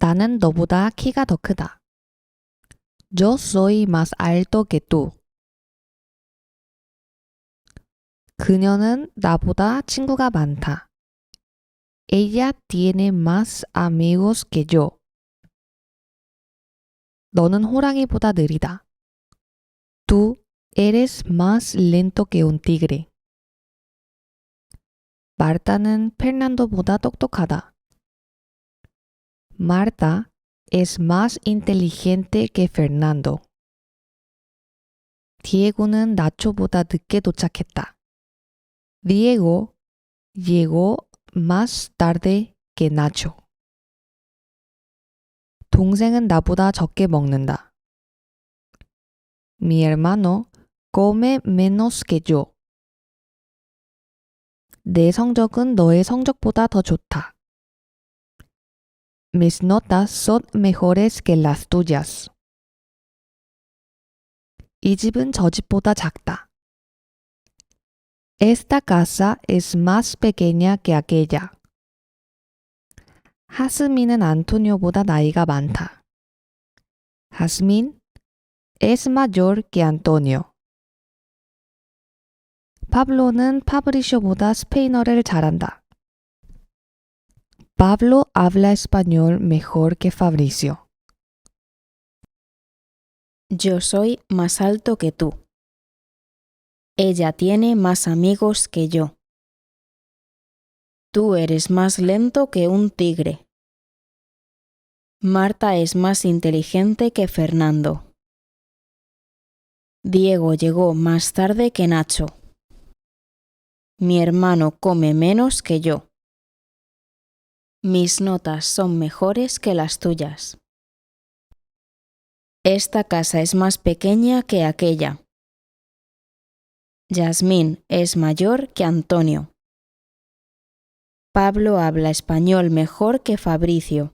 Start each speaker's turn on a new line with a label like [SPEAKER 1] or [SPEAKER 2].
[SPEAKER 1] 나는 너보다 키가 더 크다. Yo soy más alto que tú. 그녀는 나보다 친구가 많다. Ella tiene más amigos que yo. 너는 호랑이보다 느리다. Tú eres más lento que un tigre. 마르타는 페르난도보다 똑똑하다. Marta es más inteligente que Fernando. 디에고는 나초보다 늦게 도착했다. Diego llegó más tarde que Nacho. 동생은 나보다 적게 먹는다. Mi hermano come menos que yo. 내 성적은 너의 성적보다 더 좋다. Mis notas son mejores que las tuyas. 이 집은 저 집보다 작다. Esta casa es más pequeña que aquella. 하스민은 안토니오보다 나이가 많다. Jazmín es mayor que Antonio. 파블로는 파브리쇼보다 스페인어를 잘한다. Pablo habla español mejor que Fabricio.
[SPEAKER 2] Yo soy más alto que tú. Ella tiene más amigos que yo. Tú eres más lento que un tigre. Marta es más inteligente que Fernando. Diego llegó más tarde que Nacho. Mi hermano come menos que yo. Mis notas son mejores que las tuyas. Esta casa es más pequeña que aquella. Yasmín es mayor que Antonio. Pablo habla español mejor que Fabricio.